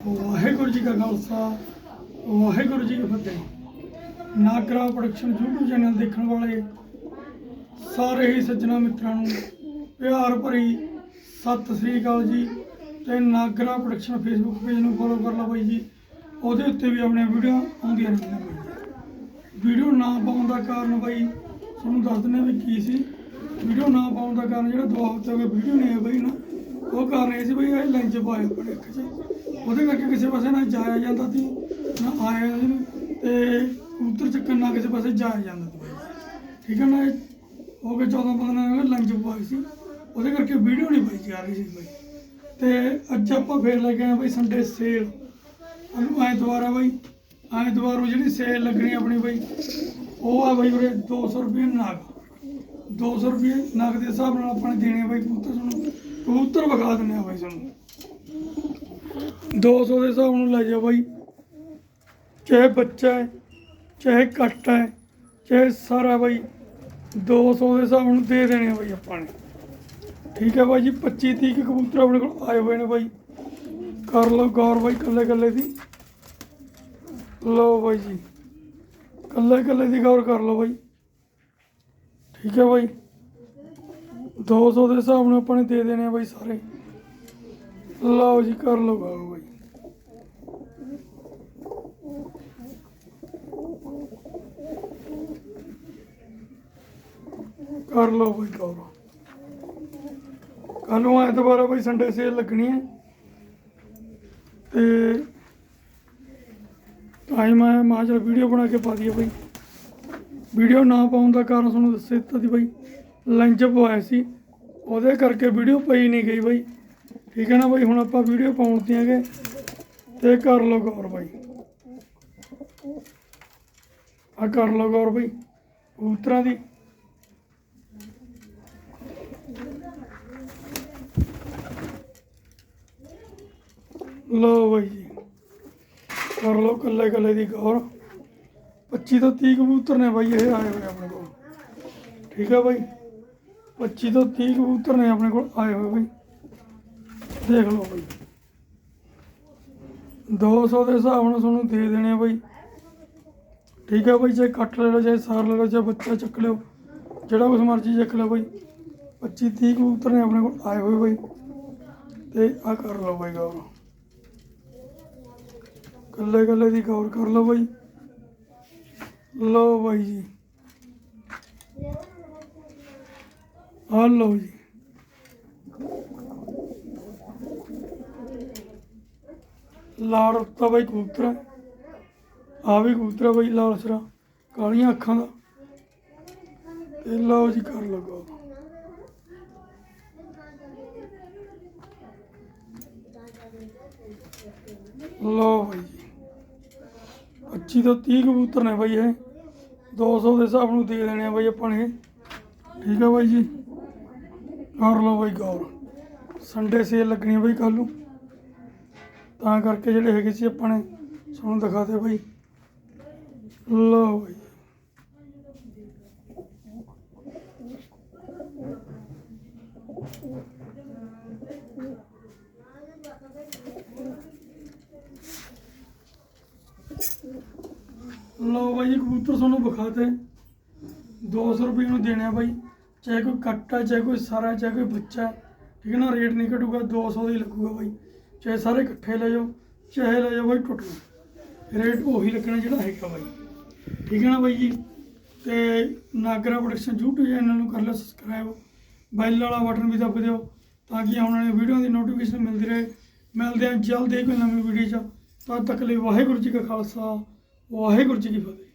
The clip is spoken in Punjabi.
ਵਾਹਿਗੁਰੂ ਜੀ ਕਾ ਖਾਲਸਾ, ਵਾਹਿਗੁਰੂ ਜੀ ਕੀ ਫਤਿਹ। ਨਾਗਰਾ ਪ੍ਰੋਡਕਸ਼ਨ YouTube ਚੈਨਲ ਦੇਖਣ ਵਾਲੇ ਸਾਰੇ ਹੀ ਸੱਜਣਾ ਮਿੱਤਰਾਂ ਨੂੰ ਪਿਆਰ ਭਰੀ ਸਤਿ ਸ੍ਰੀ ਅਕਾਲ ਜੀ ਤੇ ਨਾਗਰਾ ਪ੍ਰੋਡਕਸ਼ਨ ਫੇਸਬੁੱਕ ਪੇਜ ਨੂੰ ਫੋਲੋ ਕਰ ਲਓ ਬਾਈ ਜੀ। ਉਹਦੇ ਉੱਤੇ ਵੀ ਆਪਣੇ ਵੀਡੀਓ ਆਉਂਦੀਆਂ ਰਹਿੰਦੀਆਂ ਵੀਡੀਓ ਨਾ ਪਾਉਣ ਦਾ ਕਾਰਨ ਬਾਈ, ਤੁਹਾਨੂੰ ਦੱਸ ਦਿੰਦੇ ਵੀ ਕੀ ਸੀ। ਵੀਡੀਓ ਨਾ ਪਾਉਣ ਦਾ ਕਾਰਨ ਜਿਹੜਾ ਦੋ ਹਫ਼ਤੇ ਹੋ ਗਏ ਵੀਡੀਓ ਨਹੀਂ ਆਈ ਬਾਈ ਨਾ। ਉਹ ਕਾਰਨ ਇਹ ਸੀ ਬਈ, ਇਹ ਲੰਚ ਪਾਇਆ ਆਪਣੇ ਅੱਖ 'ਚ ਉਹਦੇ ਕਰਕੇ ਕਿਸੇ ਪਾਸੇ ਨਾ ਜਾਇਆ ਜਾਂਦਾ ਸੀ, ਨਾ ਆਇਆ ਸੀ ਤੇ ਕਬੂਤਰ ਚੱਕਣ ਨਾ ਕਿਸੇ ਪਾਸੇ ਜਾਇਆ ਜਾਂਦਾ ਸੀ ਬਾਈ। ਠੀਕ ਹੈ ਨਾ ਇਹ? ਹੋ ਗਏ 14 15 ਦਿਨ ਲੰਚ ਪਾਈ ਸੀ। ਉਹਦੇ ਕਰਕੇ ਵੀਡੀਓ ਨਹੀਂ ਪਾਈ ਜਾ ਰਹੀ ਸੀ ਬਾਈ। ਤੇ ਅੱਜ ਆਪਾਂ ਫੇਰ ਲੈ ਕੇ ਆਏ ਬਾਈ ਸੰਡੇ ਸੇਲ ਉਹਨੂੰ ਐਤਵਾਰ ਆ ਬਾਈ। ਐਤਵਾਰ ਨੂੰ ਜਿਹੜੀ ਸੇਲ ਲੱਗਣੀ ਆਪਣੀ ਬਾਈ, ਉਹ ਆ ਬਾਈ ਉਰੇ 200 ਰੁਪਏ ਨਾਗ। 200 ਰੁਪਏ ਨਗ ਦੇ ਹਿਸਾਬ ਨਾਲ ਆਪਾਂ ਨੇ ਦੇਣੇ ਆ ਬਾਈ ਕਬੂਤਰ ਕਬੂਤਰ ਵਿਖਾ ਦਿੰਦੇ ਆ ਬਾਈ ਤੁਹਾਨੂੰ 200 ਦੇ ਹਿਸਾਬ ਨੂੰ ਲੈ ਜਾ ਬਾਈ। ਚਾਹੇ ਬੱਚਾ ਹੈ, ਚਾਹੇ ਕੱਟ ਹੈ, ਚਾਹੇ ਸਾਰਾ ਬਾਈ। 200 ਦੇ ਹਿਸਾਬ ਨੂੰ ਦੇ ਦੇਣੇ ਆ ਬਾਈ ਆਪਾਂ ਨੇ। ਠੀਕ ਹੈ ਬਾਈ ਜੀ 25 30 ਕਬੂਤਰ ਆਪਣੇ ਕੋਲ ਆਏ ਹੋਏ ਨੇ ਬਾਈ। ਕਰ ਲਓ ਗੌਰ ਬਾਈ ਕੱਲੇ ਕੱਲੇ ਦੀ। ਲਓ ਬਾਈ ਜੀ ਕੱਲੇ ਕੱਲੇ ਦੀ ਗੌਰ ਕਰ ਲਓ ਬਾਈ। ਠੀਕ ਹੈ ਬਾਈ। 200 ਦੇ ਹਿਸਾਬ ਨਾਲ ਆਪਾਂ ਨੇ ਦੇ ਦੇਣੇ ਆ ਬਾਈ ਸਾਰੇ। ਲਓ ਜੀ, ਕਰ ਲਓ ਗੌਰ ਬਾਈ। ਕਰ ਲਓ ਬਾਈ ਗੌਰ ਕੱਲ ਨੂੰ ਐਤਵਾਰ ਬਾਈ ਸੰਡੇ ਸੇਲ ਲੱਗਣੀ ਹੈ ਤੇ ਟਾਈਮ ਆਇਆ ਮੈਂ ਵੀਡੀਓ ਬਣਾ ਕੇ ਪਾ ਦਈਏ ਬਾਈ। ਵੀਡੀਓ ਨਾ ਪਾਉਣ ਦਾ ਕਾਰਨ ਤੁਹਾਨੂੰ ਦੱਸੇ ਦਿੱਤਾ ਸੀ ਬਾਈ। ਲੰਚ ਪਵਾਇਆ ਸੀ। ਉਹਦੇ ਕਰਕੇ ਵੀਡੀਓ ਪਈ ਨਹੀਂ ਗਈ ਬਾਈ। ਠੀਕ ਹੈ ਨਾ ਬਾਈ? ਹੁਣ ਆਪਾਂ ਵੀਡੀਓ ਪਾਉਣ ਤੇ ਆਗੇ। ਤੇ ਕਰ ਲਓ ਗੌਰ ਬਾਈ। ਆ ਕਰ ਲਓ ਗੌਰ ਬਾਈ। ਕਬੂਤਰਾਂ ਦੀ। ਲਓ ਬਾਈ ਜੀ। ਕਰ ਲਓ ਕੱਲੇ ਕੱਲੇ ਦੀ ਗੌਰ। 25 ਤੋਂ 30 ਕਬੂਤਰ ਨੇ ਬਾਈ, ਇਹ ਆਏ ਹੋਏ ਆਪਣੇ ਕੋਲ। ਠੀਕ ਹੈ ਬਾਈ? 25 ਤੋਂ 30 ਕਬੂਤਰ ਨੇ ਆਪਣੇ ਕੋਲ ਆਏ ਹੋਏ ਬਾਈ। ਦੇਖ ਲਓ ਬਾਈ। 200 ਦੇ ਹਿਸਾਬ ਨਾਲ ਤੁਹਾਨੂੰ ਦੇ ਦੇਣੇ ਆ ਬਾਈ। ਠੀਕ ਹੈ ਬਾਈ ਚਾਹੇ ਕੱਟ ਲੈ ਲਓ ਚਾਹੇ ਸਾਰ ਲੈ ਲਓ ਚਾਹੇ ਬੱਚਾ ਚੱਕ ਲਿਓ, ਜਿਹੜਾ ਕੁਛ ਮਰਜ਼ੀ ਚੱਕ ਲਓ ਬਾਈ। 25 30 ਕਬੂਤਰ ਨੇ ਆਪਣੇ ਕੋਲ ਆਏ ਹੋਏ ਬਾਈ। ਤੇ ਆ ਕਰ ਲਓ ਬਾਈ ਗੌਰ ਕੱਲੇ ਕੱਲੇ ਦੀ ਗੌਰ ਕਰ ਲਓ ਬਾਈ। ਲਓ ਬਾਈ ਜੀ। ਆ ਲਓ ਜੀ। ਲਾਲ ਉੱਤਾ ਬਾਈ ਕਬੂਤਰ ਹੈ। ਆ ਵੀ ਕਬੂਤਰ ਹੈ ਬਾਈ ਲਾਲ ਸਰਾ। ਕਾਲੀਆਂ ਅੱਖਾਂ ਦਾ। ਤੇ ਲਓ ਜੀ ਕਰ ਲਓ ਲਓ ਬਾਈ ਜੀ। 25 ਤੋਂ 30 ਕਬੂਤਰ ਨੇ ਬਾਈ ਇਹ। 200 ਦੇ ਹਿਸਾਬ ਨੂੰ ਦੇ ਦੇਣੇ ਆ ਬਾਈ ਆਪਾਂ ਨੇ। ਇਹ। ਠੀਕ ਹੈ ਬਾਈ ਜੀ। ਕਰ ਲਓ ਬਾਈ ਗੌਰ। ਸੰਡੇ ਸੇਲ ਲੱਗਣੀ ਆ ਬਾਈ ਕੱਲ ਨੂੰ। ਤਾਂ ਕਰਕੇ ਜਿਹੜੇ ਹੈਗੇ ਸੀ ਆਪਾਂ ਨੇ ਤੁਹਾਨੂੰ ਦਿਖਾਤੇ ਬਾਈ। ਲਓ ਬਾਈ। ਲਓ ਬਾਈ ਜੀ, ਕਬੂਤਰ ਤੁਹਾਨੂੰ ਵਿਖਾਤੇ 200 ਰੁਪਏ ਨੂੰ ਦੇਣੇ ਬਾਈ। ਚਾਹੇ ਕੋਈ ਕੱਟ ਹੈ ਚਾਹੇ ਕੋਈ ਸਾਰਾ, ਚਾਹੇ ਕੋਈ ਬੱਚਾ, ਠੀਕ ਹੈ ਨਾ, ਰੇਟ ਨਹੀਂ ਘਟੂਗਾ 200 ਦਾ ਹੀ ਲੱਗੂਗਾ ਬਾਈ। ਚਾਹੇ ਸਾਰੇ ਇਕੱਠੇ ਲੈ ਜਾਓ, ਚਾਹੇ ਲੈ ਜਾਓ ਬਾਈ ਟੁੱਟੂ ਰੇਟ ਉਹੀ ਲੱਗਣਾ ਜਿਹੜਾ ਹੈਗਾ ਬਾਈ। ਠੀਕ ਹੈ ਨਾ ਬਾਈ ਜੀ? ਤੇ ਨਾਗਰਾ ਪ੍ਰੋਡਕਸ਼ਨ YouTube ਚੈਨਲ ਨੂੰ ਕਰ ਲਓ ਸਬਸਕ੍ਰਾਈਬ ਬੈਲ ਵਾਲਾ ਬਟਨ ਵੀ ਦੱਬ ਦਿਓ, ਤਾਂ ਕਿ ਆਉਣ ਵਾਲੇ ਵੀਡੀਓ ਦੀ ਨੋਟੀਫਿਕੇਸ਼ਨ ਮਿਲਦੀ ਰਹੇ। ਮਿਲਦੇ ਹਾਂ ਜਲਦੀ ਕੋਈ ਨਵੀਂ ਵੀਡੀਓ 'ਚ। ਤਦ ਤੱਕ ਲਈ ਵਾਹਿਗੁਰੂ ਜੀ ਕਾ ਖਾਲਸਾ, ਵਾਹਿਗੁਰੂ ਜੀ ਕੀ ਫਤਿਹ।